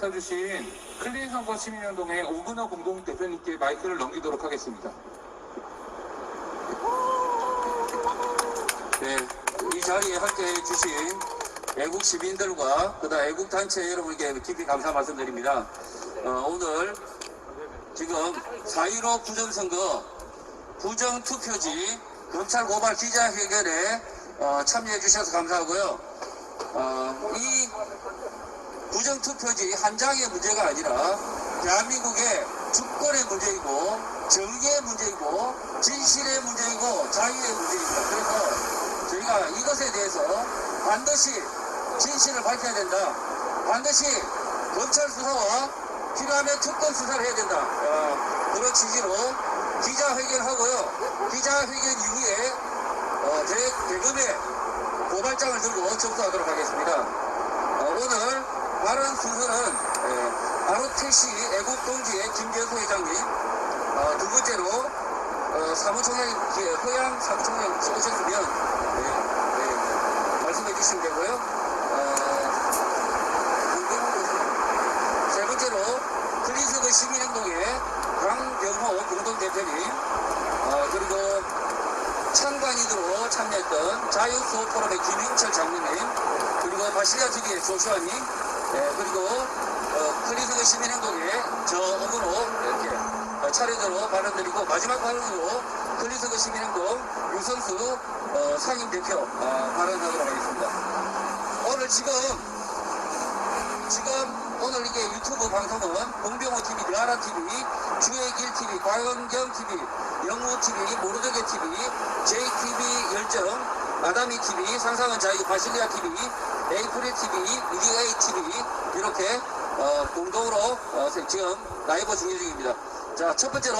맡아주신 클린 선거 시민운동의 오근호 공동 대표님께 마이크를 넘기도록 하겠습니다. 네, 이 자리에 함께해 주신 애국 시민들과 그다음 애국 단체 여러분께 깊이 감사 말씀드립니다. 어, 오늘 지금 4.15 부정선거 부정투표지 검찰 고발 기자회견에 어, 참여해 주셔서 감사하고요. 어, 이 부정투표지 한 장의 문제가 아니라 대한민국의 주권의 문제이고 정의의 문제이고 진실의 문제이고 자유의 문제입니다. 그래서 저희가 이것에 대해서 반드시 진실을 밝혀야 된다. 반드시 검찰 수사와 필요하면 특검 수사를 해야 된다. 어, 그런 취지로 기자회견을 하고요. 기자회견 이후에 어, 대, 대검에 고발장을 들고 접수하도록 하겠습니다. 어, 오늘 발언 순서는 에, ROTC 애국 동지의 김재수 회장님 어, 두 번째로 어, 사무총장 기- 허양 사무총장 오셨으면 네, 네, 말씀해 주시면 되고요. 어, 세 번째로 클린스그 시민행동의 강병호 공동대표님 어, 그리고 참관인으로 참여했던 자유수호 포럼의 김영철 장로님 그리고 바실리아 TV의 조슈아님 예, 그리고 어, 클리스그 시민행동의 저 어그로 이렇게 어, 차례대로 발언드리고 마지막 발언으로 클리스그 시민행동 유선수 어, 상임 대표 어, 발언하도록 하겠습니다. 오늘 지금 지금 오늘 이게 유튜브 방송은 봉병호 TV, 느아라 TV, 주의길 TV, 곽원경 TV, 영우 TV, 모르드게 TV, JTV 열정, 아다미 TV, 상상은 자유, 바실리아 TV, 에이프릴 TV, EDA TV 이렇게 어, 공동으로 어, 지금 라이브 중계 중입니다. 자, 첫 번째로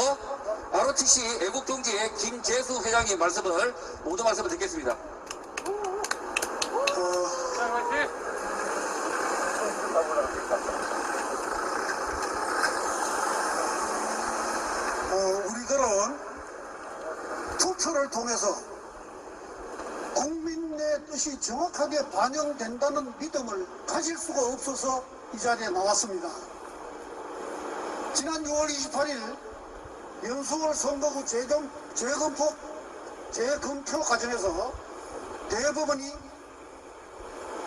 ROTC 애국동지의 김재수 회장님 말씀을 모두 말씀을 듣겠습니다. 어, 우리들은 투표를 통해서 국민 의 뜻이 정확하게 반영된다는 믿음을 가질 수가 없어서 이 자리에 나왔습니다. 지난 6월 28일 연수월 선거구 재검, 재검표, 재검표 과정에서 대법원이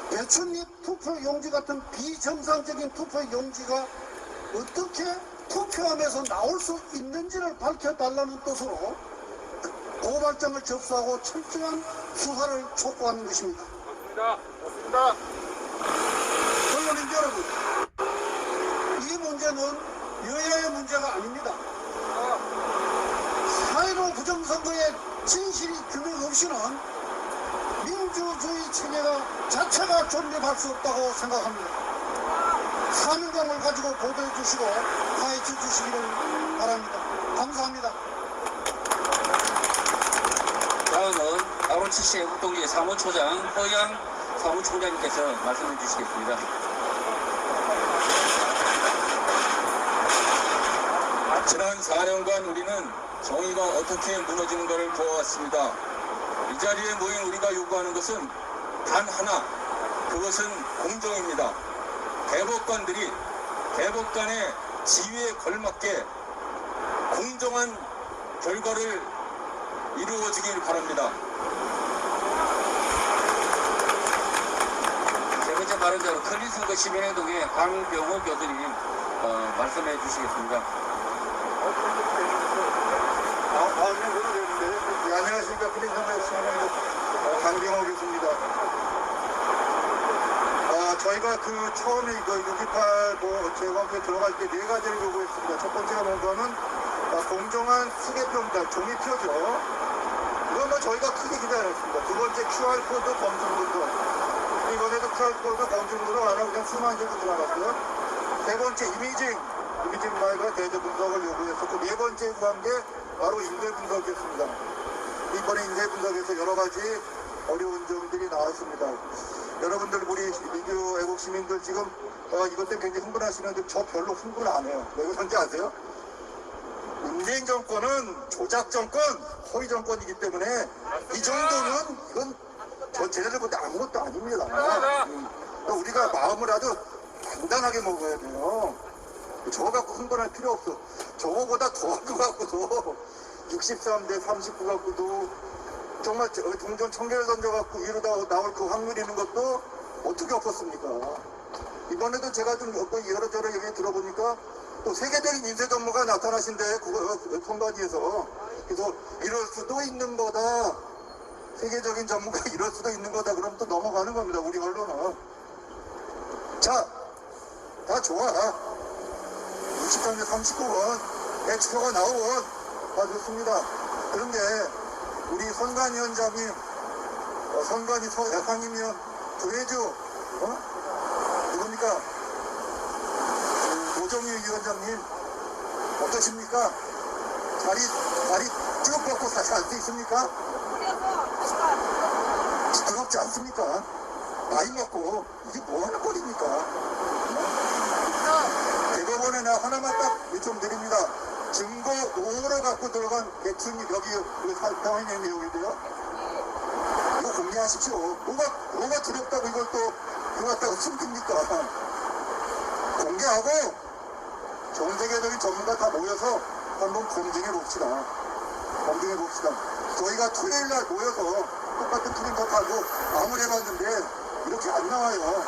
배춧잎 투표 용지 같은 비정상적인 투표 용지가 어떻게 투표함에서 나올 수 있는지를 밝혀달라는 뜻으로 고발장을 접수하고 철저한 수사를 촉구하는 것입니다. 언론인 여러분, 이 문제는 여야의 문제가 아닙니다. 4.15 부정선거의 진실이 규명 없이는 민주주의 체계가 자체가 존립할 수 없다고 생각합니다. 사명감을 가지고 보도해 주시고 파헤쳐 주시기를 바랍니다. 감사합니다. H7 국동의 사무처장 허양 사무총장님께서 말씀해 주시겠습니다. 지난 4년간 우리는 정의가 어떻게 무너지는가를 보았습니다. 이 자리에 모인 우리가 요구하는 것은 단 하나, 그것은 공정입니다. 대법관들이 대법관의 지위에 걸맞게 공정한 결과를 이루어지길 바랍니다. 세 번째 발언자로 클린선거 시민행동의 강병호 교수님 어, 말씀해 주시겠습니다. 네, 안녕하십니까. 프린선배 시민의 강병호 교수입니다. 아, 저희가 그 처음에 그6.28뭐 재검표에 들어갈 때 네 가지를 요구했습니다. 첫 번째가 뭔가는 아, 공정한 수개평가 종이표죠. 이건 뭐 저희가 크게 기다렸습니다. 두 번째 QR코드 검증분도 이번에도 QR코드 검증분도 안 하고 그냥 수만 개로 들어갔고요. 세 번째 이미징, 이미징 말과 대조 분석을 요구했었고 네 번째 요구한 게 바로 인쇄 분석이었습니다. 이번에 인쇄 분석에서 여러 가지 어려운 점들이 나왔습니다. 여러분들 우리 민주 애국 시민들 지금 어, 이것 때문에 굉장히 흥분하시는데 저 별로 흥분 안 해요. 왜 그런지 아세요? 문재인 정권은 조작 정권, 허위 정권이기 때문에 이 정도는 이건 저 쟤네들 보다 아무것도 아닙니다. 음, 우리가 마음을 아주 단단하게 먹어야 돼요. 저거 갖고 흥분할 필요 없어. 저거보다 더한 거 갖고도 63대 39 갖고도 정말 저- 동전 천 개를 던져갖고 위로 다 나올 그 확률이 있는 것도 어떻게 없었습니까? 이번에도 제가 좀 여러 저러 얘기 들어보니까 또 세계적인 인쇄 전무가 나타나신데 그거 그 선관위에서 그래서 이럴 수도 있는 거다. 세계적인 전무가 이럴 수도 있는 거다. 그럼 또 넘어가는 겁니다. 우리 언론은. 자, 다 좋아. 63대 39원 엑스표가 나온 다 좋습니다. 그런데 우리 선관 위원장님, 어, 선관위 서야상이면 조혜주, 어? 누굽니까? 그 노정희 위원장님 어떠십니까? 다리 다리 쭉 뻗고 다시 갈수 있습니까? 부끄럽지 않습니까? 나이 먹고 이게 뭐 하는 꼴입니까? 대법원에 나 하나만 딱 요청 드립니다. 증거 5호를 갖고 들어간 대충 여기 그 살펴있는 내용인데요. 이거 공개하십시오. 뭐가, 뭐가 두렵다고 이걸 또 갖다가 숨깁니까? 공개하고 전 세계적인 전문가 다 모여서 한번 검증해 봅시다. 검증해 봅시다. 저희가 토요일 날 모여서 똑같은 프린터 타고 아무리 해봤는데 이렇게 안 나와요. 어?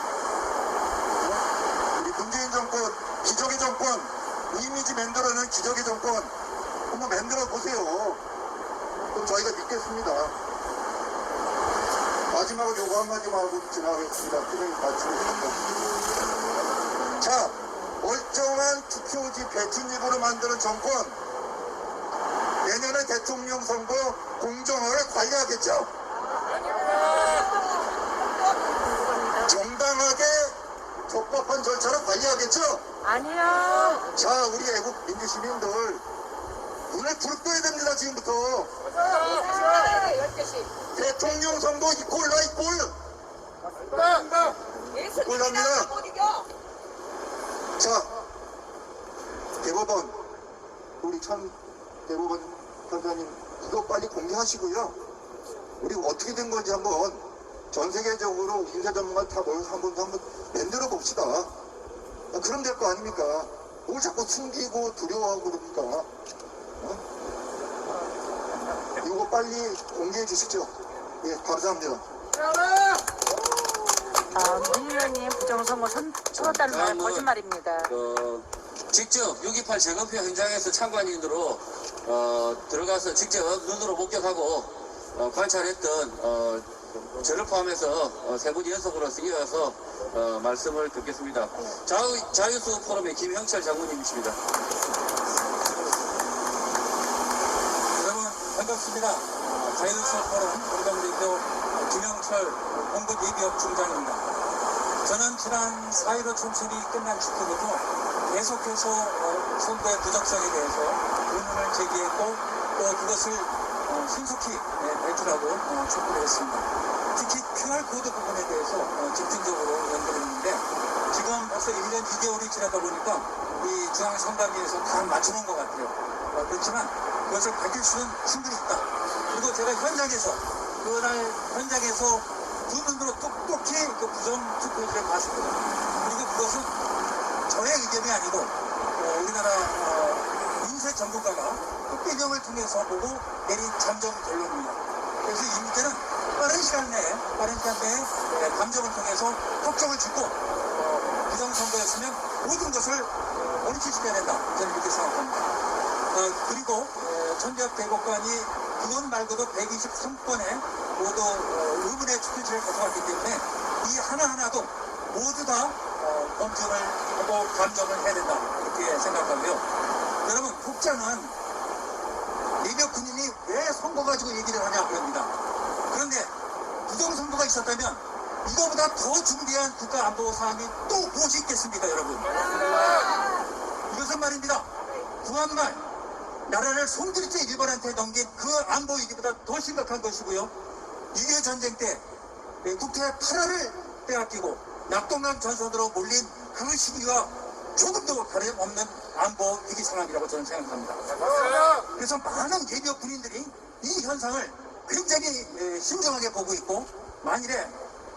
우리 문재인 정권, 기적의 정권, 이미지 만들어낸 기적의 정권 한번 만들어 보세요. 그럼 저희가 믿겠습니다. 마지막으로 요거 한마디만 하고 지나가겠습니다. 그냥 마치겠습니다. 자, 멀쩡한 투표지 배춘입으로 만드는 정권 내년에 대통령 선거 공정하게 관리하겠죠? 정당하게 적법한 절차로 관리하겠죠? 아니요. 자, 우리 애국 민주 시민들 눈을 부릅떠야 됩니다, 지금부터. 대통령 선거 이꼴 나 이꼴. 올랍니다. 자, 대법원, 우리 참 대법원 판사님, 이거 빨리 공개하시고요. 우리 어떻게 된 건지 한번 전 세계적으로 인사 전문가 다 모여서 한번 한번 만들어 봅시다. 아, 그럼 될 거 아닙니까? 뭘 자꾸 숨기고 두려워하고 그럽니까? 어? 이거 빨리 공개해 주시죠. 예, 감사합니다. 아, 문 의원님 부정선거 선, 치렀다는 말 거짓말입니다. 그 직접 6.28 재검표 현장에서 참관인으로 어, 들어가서 직접 눈으로 목격하고 어, 관찰했던 어, 저를 포함해서 어, 세 분이 연속으로서 이어서 어, 말씀을 듣겠습니다. 자유, 자유수 포럼의 김형철 장군님이십니다. 여러분 반갑습니다. 어, 자유수 포럼 공동대표 김영철 홍보 예비업 중장입니다. 저는 지난 4.15 총선이 끝난 직후부터 계속해서 어, 선거의 부적성에 대해서 의문을 제기했고 또 그것을 어, 신속히 네, 배출하고 어, 촉구를 했습니다. 특히 QR코드 부분에 대해서 어, 집중적으로 연구를 했는데 지금 벌써 1년 2개월이 지나다 보니까 이 중앙선관위에서 다 맞춰놓은 것 같아요. 어, 그렇지만 그것을 밝힐 수는 충분히 있다. 그리고 제가 현장에서 그날 현장에서 두 눈으로 똑똑히 그 부정 투표지를 봤습니다. 그리고 그것은 저의 의견이 아니고 어, 우리나라 어, 인쇄 전문가가 흑배경을 통해서 보고 내린 잠정 결론입니다. 그래서 이 문제는 빠른 시간 내에 빠른 시간 내에 예, 감정을 통해서 확정을 짓고 어, 부정선거였으면 모든 것을 어, 원칙시켜야 된다. 저는 이렇게 생각합니다. 어, 그리고 어, 천지학 대법관이 그것 말고도 123건의 모두 어, 의문의 추진을 가져왔기 때문에 이 하나하나도 모두 다 어, 검증을 하고 감정을 해야 된다 이렇게 생각하고요. 여러분 국장은 예비역 군인이 왜 선거 가지고 얘기를 하냐 그럽니다. 그런데 부정 선거가 있었다면 이거보다 더 중대한 국가 안보 사항이 또 무엇이 있겠습니까 여러분? 이것은 말입니다. 구한말 나라를 송두리째 일본한테 넘긴 그 안보 위기보다 더 심각한 것이고요. 6.25 전쟁 때 예, 국토의 8화를 빼앗기고 낙동강 전선으로 몰린 그 시기와 조금도 다름없는 안보 위기 상황이라고 저는 생각합니다. 그래서 많은 예비역 군인들이 이 현상을 굉장히 예, 신중하게 보고 있고 만일에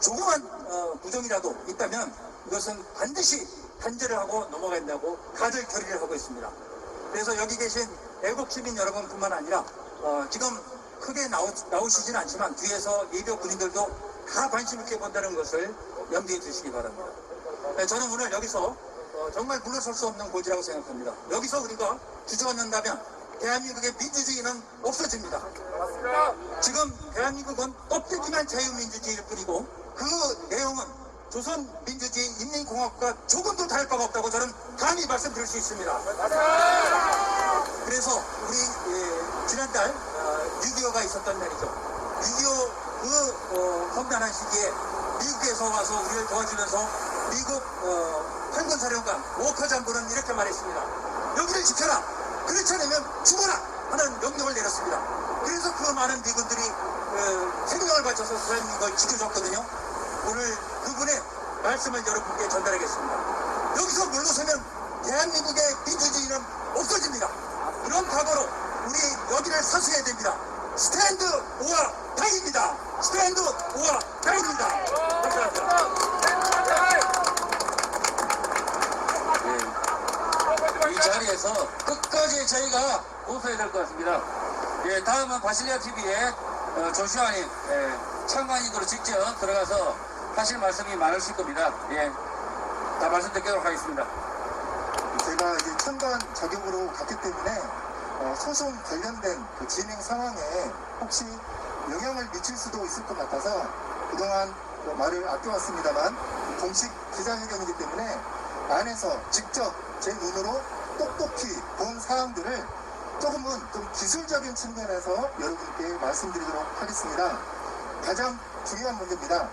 조그만 어, 부정이라도 있다면 이것은 반드시 단죄를 하고 넘어간다고 다들 결의를 하고 있습니다. 그래서 여기 계신 애국 시민 여러분뿐만 아니라 어, 지금 크게 나오, 나오시진 않지만 뒤에서 예비역 군인들도 다 관심 있게 본다는 것을 염두에 두시기 바랍니다. 네, 저는 오늘 여기서 어, 정말 물러설 수 없는 고지라고 생각합니다. 여기서 우리가 주저앉는다면 대한민국의 민주주의는 없어집니다. 지금 대한민국은 껍데기만 자유민주주의일 뿐이고 그 내용은 조선 민주주의 인민공화국과 조금도 다를 바가 없다고 저는 감히 말씀드릴 수 있습니다. 그래서 우리 예, 지난달 6.25가 있었던 날이죠. 6.25그 어, 험난한 시기에 미국에서 와서 우리를 도와주면서 미국 어, 한군사령관 워커 장군은 이렇게 말했습니다. 여기를 지켜라. 그렇지 않으면 죽어라 하는 명령을 내렸습니다. 그래서 그 많은 미군들이 어, 생명을 바쳐서 대한민국을 지켜줬거든요. 오늘 그분의 말씀을 여러분께 전달하겠습니다. 여기서 물러서면 대한민국의 민주주의는 없어집니다. 그런 각오로 우리 여기를 사수해야 됩니다. 스탠드 오아 다입니다. 스탠드 오아 다입니다. 감사합니다. 예. 이 자리에서 끝까지 저희가 고소해야 될 것 같습니다. 예, 다음은 바실리아 TV의 어, 조슈아님 예, 참관인으로 직접 들어가서 하실 말씀이 많으실 겁니다. 예, 다 말씀 듣도록 하겠습니다. 제가 이제 천간 자격으로 갔기 때문에 어, 소송 관련된 그 진행 상황에 혹시 영향을 미칠 수도 있을 것 같아서 그동안 그 말을 아껴왔습니다만 공식 기자회견이기 때문에 안에서 직접 제 눈으로 똑똑히 본 사항들을 조금은 좀 기술적인 측면에서 여러분께 말씀드리도록 하겠습니다. 가장 중요한 문제입니다.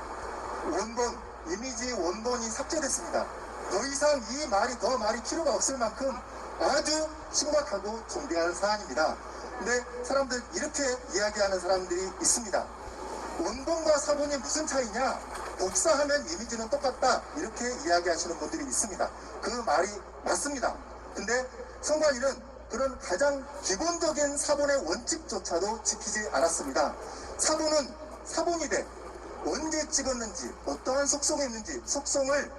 원본, 이미지 원본이 삭제됐습니다. 더 이상 이 말이 더 말이 필요가 없을 만큼 아주 심각하고 중대한 사안입니다. 근데 사람들 이렇게 이야기하는 사람들이 있습니다. 원본과 사본이 무슨 차이냐? 복사하면 이미지는 똑같다. 이렇게 이야기하시는 분들이 있습니다. 그 말이 맞습니다. 근데 성관이는 그런 가장 기본적인 사본의 원칙조차도 지키지 않았습니다. 사본은 사본이 돼 언제 찍었는지 어떠한 속성이 있는지 속성을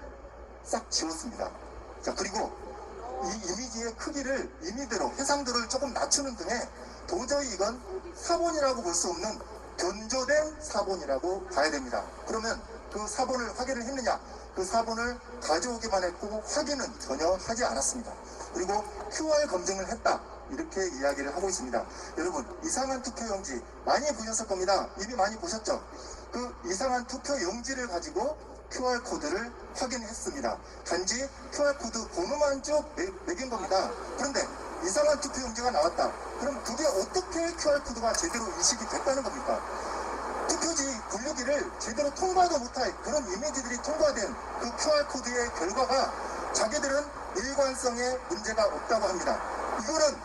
싹 지웠습니다. 자 그리고 이 이미지의 크기를 이미대로 해상도를 조금 낮추는 등의 도저히 이건 사본이라고 볼 수 없는 변조된 사본이라고 봐야 됩니다. 그러면 그 사본을 확인을 했느냐? 그 사본을 가져오기만 했고 확인은 전혀 하지 않았습니다. 그리고 QR 검증을 했다. 이렇게 이야기를 하고 있습니다. 여러분 이상한 투표용지 많이 보셨을 겁니다. 이미 많이 보셨죠? 그 이상한 투표용지를 가지고 QR 코드를 확인했습니다. 단지 QR 코드 번호만 쭉 매- 매긴 겁니다. 그런데 이상한 투표용지가 나왔다. 그럼 그게 어떻게 QR 코드가 제대로 인식이 됐다는 겁니까? 투표지 분류기를 제대로 통과도 못할 그런 이미지들이 통과된 그 QR 코드의 결과가 자기들은 일관성에 문제가 없다고 합니다. 이거는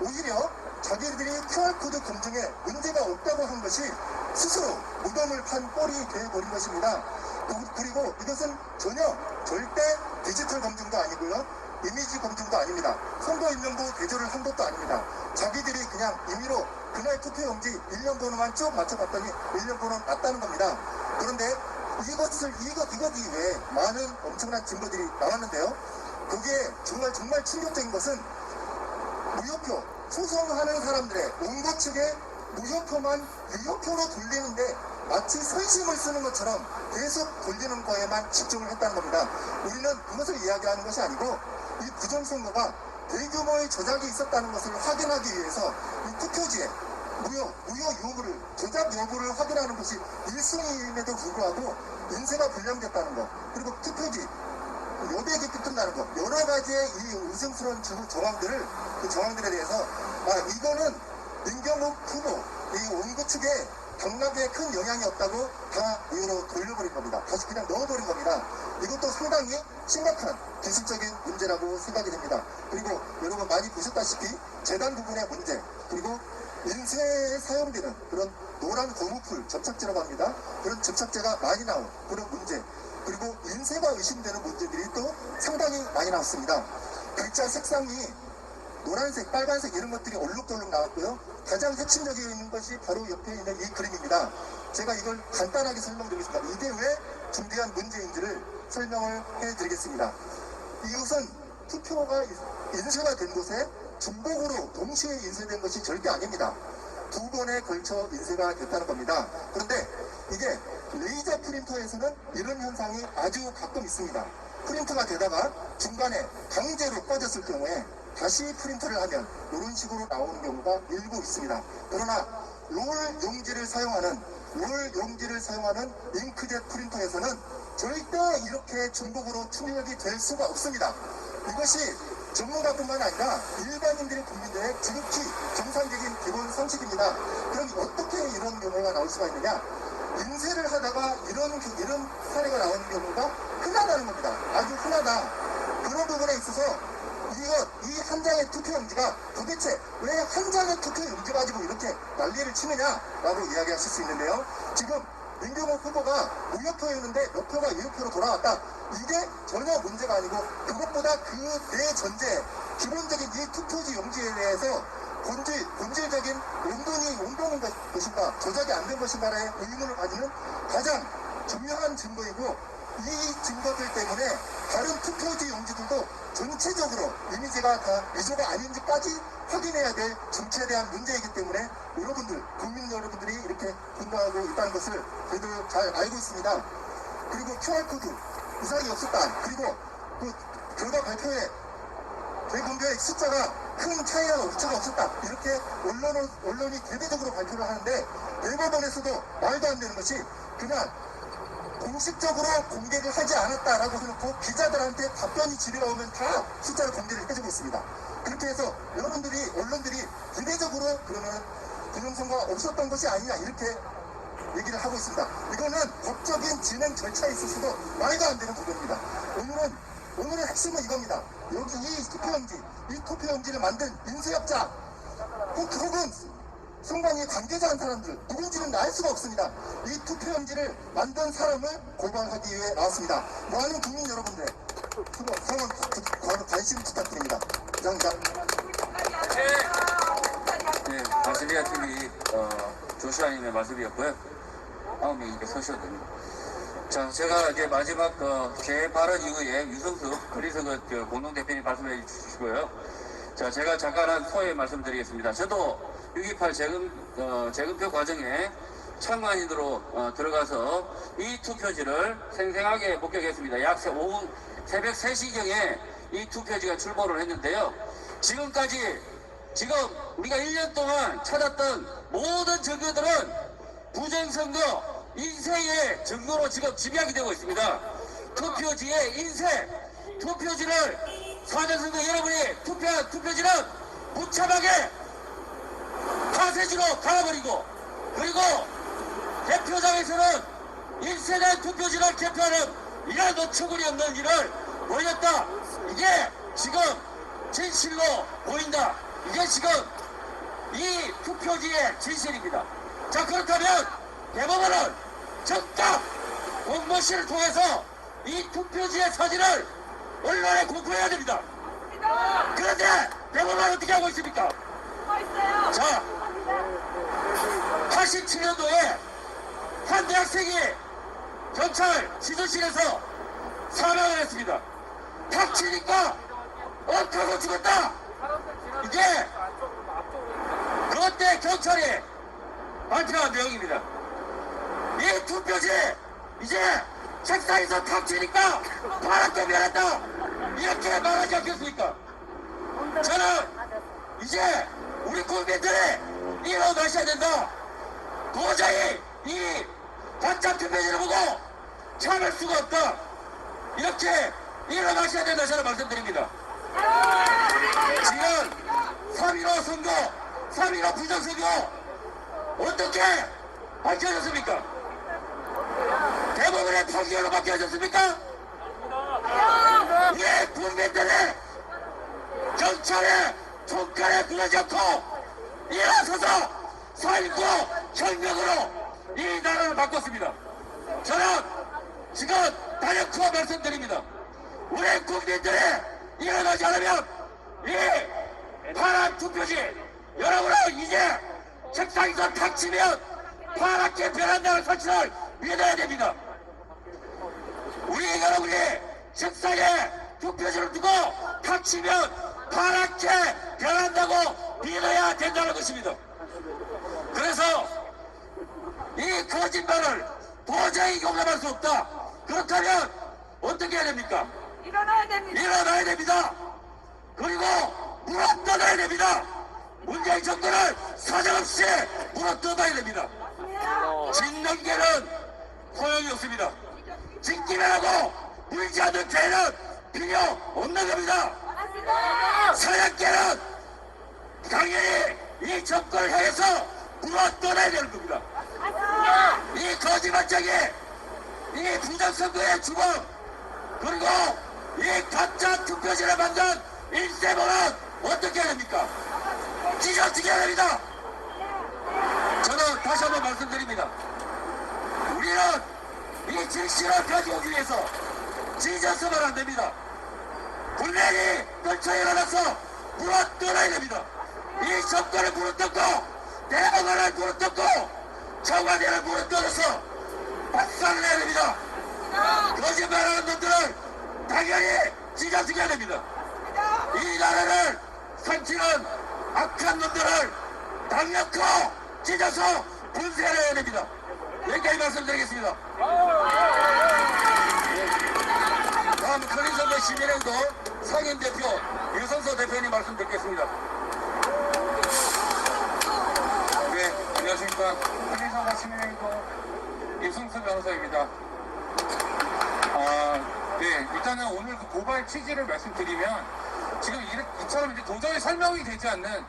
오히려 자기들이 QR코드 검증에 문제가 없다고 한 것이 스스로 무덤을 판 꼴이 되어버린 것입니다. 그- 그리고 이것은 전혀 절대 디지털 검증도 아니고요. 이미지 검증도 아닙니다. 선거 인명부 대조를 한 것도 아닙니다. 자기들이 그냥 임의로 그날 투표용지 1년 번호만 쭉 맞춰봤더니 1년 번호 맞다는 겁니다. 그런데 이것을 이것 이것 이외에 많은 엄청난 증거들이 나왔는데요. 그게 정말 정말 충격적인 것은 무효표 소송하는 사람들의 원고 측에 무효표만 유효표로 돌리는데 마치 선심을 쓰는 것처럼 계속 돌리는 거에만 집중을 했다는 겁니다. 우리는 그것을 이야기하는 것이 아니고 이 부정선거가 대규모의 조작이 있었다는 것을 확인하기 위해서 이 투표지에 무효, 무효 여부를, 조작 여부를 확인하는 것이 1순위임에도 불구하고 인쇄가 불량됐다는 것, 그리고 투표지 여백이 끝나는 것 여러 가지의 이 의심스러운 정- 정황들을 그 정황들에 대해서 아 이거는 민경욱 후보 이 원구 측에 경락에 큰 영향이 없다고 다 무효로 돌려버린 겁니다. 다시 그냥 넣어버린 겁니다. 이것도 상당히 심각한 기술적인 문제라고 생각이 됩니다. 그리고 여러분 많이 보셨다시피 재단 부분의 문제 그리고 인쇄에 사용되는 그런 노란 고무풀 접착제라고 합니다. 그런 접착제가 많이 나온 그런 문제 그리고 인쇄가 의심되는 문제들이 또 상당히 많이 나왔습니다. 글자 색상이 노란색, 빨간색 이런 것들이 얼룩덜룩 나왔고요. 가장 핵심적인 것이 바로 옆에 있는 이 그림입니다. 제가 이걸 간단하게 설명드리겠습니다. 이게 왜 중대한 문제인지를 설명을 해드리겠습니다. 이것은 투표가 인쇄가 된 곳에 중복으로 동시에 인쇄된 것이 절대 아닙니다. 두 번에 걸쳐 인쇄가 됐다는 겁니다. 그런데 이게 레이저 프린터에서는 이런 현상이 아주 가끔 있습니다. 프린터가 되다가 중간에 강제로 꺼졌을 경우에 다시 프린터를 하면 이런 식으로 나오는 경우가 일부 있습니다. 그러나 롤 용지를 사용하는 롤 용지를 사용하는 잉크젯 프린터에서는 절대 이렇게 중복으로 출력이 될 수가 없습니다. 이것이 전문가뿐만 아니라 일반인들의 국민들의 지극히 정상적인 기본 상식입니다. 그럼 어떻게 이런 경우가 나올 수가 있느냐? 인쇄를 하다가 이런 그- 이런 사례가 나오는 경우가 흔하다는 겁니다. 아주 흔하다. 그런 부분에 있어서 이거 이한 장의 투표 용지가 도대체 왜 한 장의 투표 용지 가지고 이렇게 난리를 치느냐라고 이야기하실 수 있는데요. 지금 민경호 후보가 무효표였는데 몇 표가 유효표로 돌아왔다. 이게 전혀 문제가 아니고 그것보다 그 대전제 기본적인 이 투표지 용지에 대해서 본질, 본질적인 온동인 것- 것인가 조작이 안 된 것인가라의 의문을 가지는 가장 중요한 증거이고 이 증거들 때문에 다른 투표지 용지들도 전체적으로 이미지가 다 미소가 아닌지까지 확인해야 될 정치에 대한 문제이기 때문에 여러분들, 국민 여러분들이 이렇게 분노하고 있다는 것을 저희도 잘 알고 있습니다. 그리고 QR코드 이상이 없었다. 그리고 그 결과 발표에 대공개의 숫자가 큰 차이가 오차가 없었다. 이렇게 언론, 언론이 대대적으로 발표를 하는데 대법원에서도 말도 안 되는 것이 그냥 공식적으로 공개를 하지 않았다라고 해놓고 기자들한테 답변이 질의가 오면 다 숫자를 공개를 해주고 있습니다. 그렇게 해서 여러분들이 언론들이 대대적으로 그러면 부정선거가 없었던 것이 아니냐 이렇게 얘기를 하고 있습니다. 이거는 법적인 진행 절차에 있어서도 말도 안 되는 부분입니다. 오늘은 오늘의 핵심은 이겁니다. 여기 이 투표용지, 이 투표용지를 만든 인쇄업자 혹- 혹은 선관위 관계자한 사람들 누군지는 알 수가 없습니다. 이 투표용지를 만든 사람을 고발하기 위해 나왔습니다. 많은 국민 여러분들 성원 관- 관심 부탁드립니다. 감사합니다. 네, 마스리아 TV 어, 조시아님의 말씀이었고요. 아홉 명이 됩니다. 자, 제가 이제 마지막 어, 제 발언 이후에 유성수 그리스그 그 공동대표님 말씀해 주시고요. 자, 제가 잠깐 한 소회 말씀드리겠습니다. 저도 6.28 재검, 어, 재검표 과정에 참관인으로 어, 들어가서 이 투표지를 생생하게 목격했습니다. 약 새- 오후 새벽 3시경에 이 투표지가 출범을 했는데요. 지금까지 지금 우리가 1년 동안 찾았던 모든 증거들은 부정선거 인쇄의 증거로 지금 집약이 되고 있습니다. 투표지의 인쇄, 투표지를 사전선거 여러분이 투표한 투표지는 무참하게 파쇄지로 갈아버리고 그리고 대표장에서는 인쇄된 투표지를 개표하는 이런 노처구리 없는 일을 보였다. 이게 지금 진실로 보인다. 이게 지금 이 투표지의 진실입니다. 자 그렇다면 대법원은 즉각 공모실을 통해서 이 투표지의 사진을 언론에 공포해야 됩니다. 그런데 대법원은 어떻게 하고 있습니까? 자, 87년도에 한 대학생이 경찰 지도실에서 사망을 했습니다. 닥치니까 억하고 죽었다. 이게 그때 경찰이 발표한 내용입니다. 이 투표지 이제 책상에서 닥치니까 바람도 변했다. 이렇게 말하지 않겠습니까? 저는 이제 우리 국민들이 일어나셔야 된다. 도저히 이 반짝 투표지를 보고 참을 수가 없다. 이렇게 일어나셔야 된다 저는 말씀드립니다. 지금 3.15 선거, 3.15 부정선거 어떻게 밝혀졌습니까? 대법원의 판결로 밝혀졌습니까? 왜 국민들이 경찰의 총칼에 부러졌고 일어서서 살고 혁명으로 이 나라를 바꿨습니다. 저는 지금 단연코 말씀드립니다. 우리 국민들이 일어나지 않으면 이 파란 투표지 여러분은 이제 책상에서 닥치면 파랗게 변한다는 사실을 믿어야 됩니다. 우리 여러분이 책상에 투표지를 두고 갇히면 파랗게 변한다고 믿어야 된다는 것입니다. 그래서 이 거짓말을 도저히 용납할 수 없다. 그렇다면 어떻게 해야 됩니까? 일어나야 됩니다. 일어나야 됩니다. 그리고 물어뜯어야 됩니다. 문재인 정권을 사정없이 물어뜯어야 됩니다. 짓는 게는 소용이 없습니다. 짓기만 하고 물지 않는 죄는 필요 없는 겁니다. 사약계는 당연히 이 정권을 향해서 물어뜯어야 되는 겁니다. 이 거짓말쟁이, 이 부정선거의 주범, 그리고 이 가짜 투표지를 만든 일세모는 어떻게 해야 됩니까? 찢어지게 됩니다. 저는 다시 한번 말씀드립니다. 우리는 이 진실을 가져오기 위해서 찢어서는 안 됩니다. 분명히 떨쳐 일어나서 물어뜯어야 됩니다. 이 정권을 물어뜯고 대법원을 물어뜯고 청와대를 물어뜯어서 박살을 내야 됩니다. 거짓말하는 놈들을 당연히 찢어지게 됩니다. 이 나라를 삼키는 악한 놈들을 당력코 찢어서 분쇄를 해야 됩니다. 여기까지 말씀드리겠습니다. 네. 다음 클린선거 시민행동 상임 대표 유선서 대표님 말씀 듣겠습니다. 네, 안녕하십니까. 클린선거 시민행동 유승수 변호사입니다. 아, 네, 일단은 오늘 그 고발 취지를 말씀드리면 지금 이- 이처럼 이제 도저히 설명이 되지 않는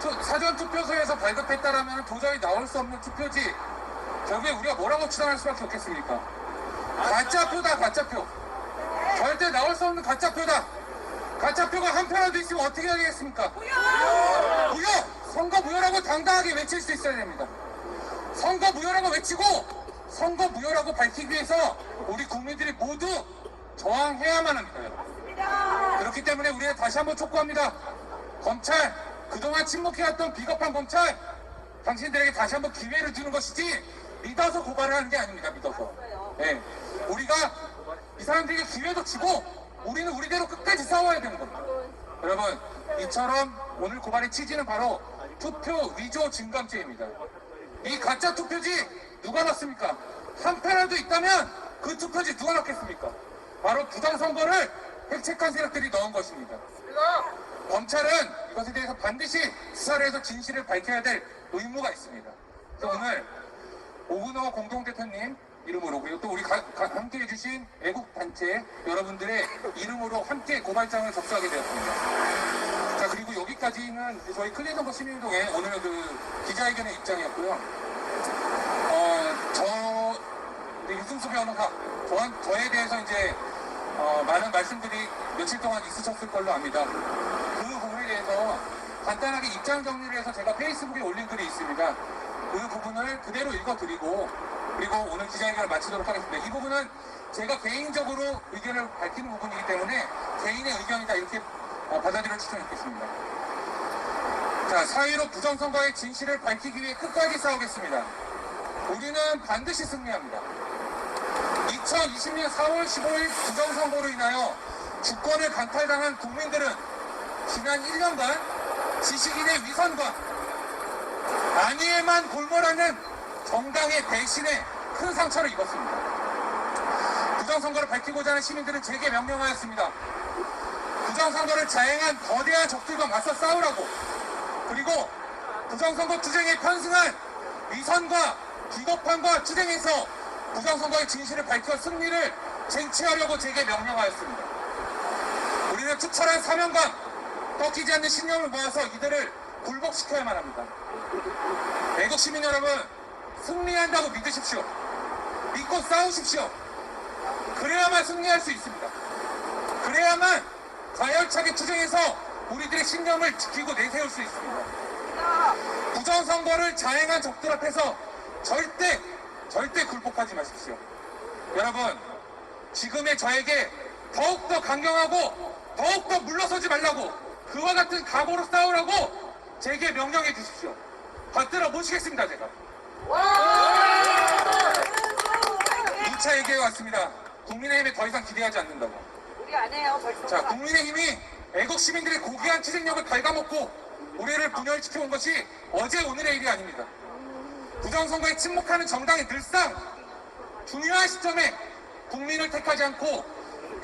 투- 사전 투표소에서 발급했다라면 도저히 나올 수 없는 투표지 결국에 우리가 뭐라고 추정할 수밖에 없겠습니까? 가짜표다 가짜표 절대 나올 수 없는 가짜표다 가짜표가 한 표라도 있으면 어떻게 하겠습니까? 무효! 선거 무효라고 당당하게 외칠 수 있어야 됩니다. 선거 무효라고 외치고 선거 무효라고 밝히기 위해서 우리 국민들이 모두 저항해야만 합니다. 그렇기 때문에 우리는 다시 한번 촉구합니다. 검찰, 그동안 침묵해왔던 비겁한 검찰, 당신들에게 다시 한번 기회를 주는 것이지 믿어서 고발을 하는 게 아닙니다. 믿어서. 예. 우리가 이 사람들에게 기회도 주고 우리는 우리대로 끝까지 싸워야 되는 겁니다. 여러분, 이처럼 오늘 고발의 취지는 바로 투표 위조 증감죄입니다. 이 가짜 투표지 누가 넣습니까? 한 패라도 있다면 그 투표지 누가 넣겠습니까? 바로 부정선거를 획책한 세력들이 넣은 것입니다. 검찰은 이것에 대해서 반드시 수사를 해서 진실을 밝혀야 될 의무가 있습니다. 그래서 오늘 오은호 공동대표님 이름으로 그리고 또 우리 가- 가- 함께 해 주신 애국 단체 여러분들의 이름으로 함께 고발장을 접수하게 되었습니다. 자 그리고 여기까지는 저희 클린선거 시민운동의 오늘 그 기자회견의 입장이었고요. 어저 유승수 변호사 저한 저에 대해서 이제 어, 많은 말씀들이 며칠 동안 있으셨을 걸로 압니다. 그 부분에 대해서 간단하게 입장 정리를 해서 제가 페이스북에 올린 글이 있습니다. 그 부분을 그대로 읽어드리고 그리고 오늘 기자회견을 마치도록 하겠습니다. 이 부분은 제가 개인적으로 의견을 밝히는 부분이기 때문에 개인의 의견이다 이렇게 어, 받아들여 주시면 좋겠습니다. 자, 사회로 부정선거의 진실을 밝히기 위해 끝까지 싸우겠습니다. 우리는 반드시 승리합니다. 2020년 4월 15일 부정선거로 인하여 주권을 강탈당한 국민들은 지난 1년간 지식인의 위선과 안위에만 골몰하는 정당의 배신에 큰 상처를 입었습니다. 부정선거를 밝히고자 하는 시민들은 제게 명령하였습니다. 부정선거를 자행한 거대한 적들과 맞서 싸우라고 그리고 부정선거 투쟁에 편승한 위선과 비겁함과 투쟁에서 부정선거의 진실을 밝혀 승리를 쟁취하려고 제게 명령하였습니다. 우리는 투철한 사명감, 꺾이지 않는 신념을 모아서 이들을 굴복시켜야만 합니다. 애국 시민 여러분, 승리한다고 믿으십시오. 믿고 싸우십시오. 그래야만 승리할 수 있습니다. 그래야만 가열차게 투쟁해서 우리들의 신념을 지키고 내세울 수 있습니다. 부정선거를 자행한 적들 앞에서 절대, 절대 굴복하지 마십시오. 여러분, 지금의 저에게 더욱더 강경하고 더욱더 물러서지 말라고 그와 같은 각오로 싸우라고 제게 명령해 주십시오. 받들어 모시겠습니다, 제가. 2차 얘기해 왔습니다. 국민의힘에 더 이상 기대하지 않는다고. 우리 안 해요. 벌써. 자, 국민의힘이 애국 시민들의 고귀한 투쟁력을 갉아먹고 우리를 분열시켜 온 것이 어제 오늘의 일이 아닙니다. 부정선거에 침묵하는 정당이 늘상 중요한 시점에 국민을 택하지 않고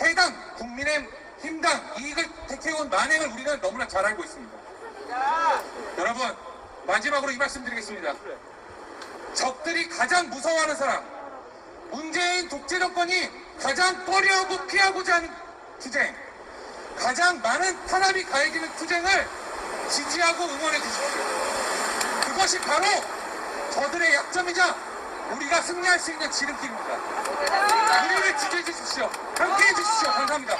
해당 국민의 힘당 이익을 택해온 만행을 우리는 너무나 잘 알고 있습니다. 여러분 마지막으로 이 말씀 드리겠습니다. 적들이 가장 무서워하는 사람 문재인 독재 정권이 가장 꺼려하고 피하고자 하는 투쟁 가장 많은 탄압이 가해지는 투쟁을 지지하고 응원해 주십시오. 그것이 바로 저들의 약점이자 우리가 승리할 수 있는 지름길입니다. 우리를 지지해 주십시오. 함께 해 주십시오. 감사합니다.